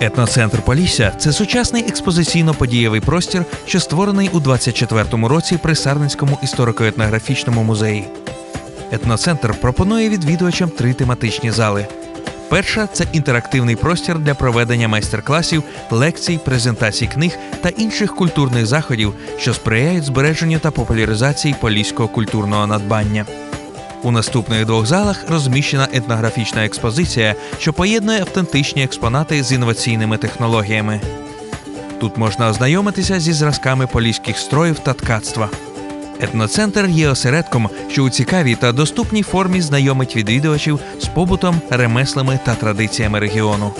Етноцентр Полісся це сучасний експозиційно-подієвий простір, що створений у 24-му році при Сарненському історико-етнографічному музеї. Етноцентр пропонує відвідувачам три тематичні зали. Перша це інтерактивний простір для проведення майстер-класів, лекцій, презентацій книг та інших культурних заходів, що сприяють збереженню та популяризації поліського культурного надбання. У наступних двох залах розміщена етнографічна експозиція, що поєднує автентичні експонати з інноваційними технологіями. Тут можна ознайомитися зі зразками поліських строїв та ткацтва. Етноцентр є осередком, що у цікавій та доступній формі знайомить відвідувачів з побутом, ремеслами та традиціями регіону.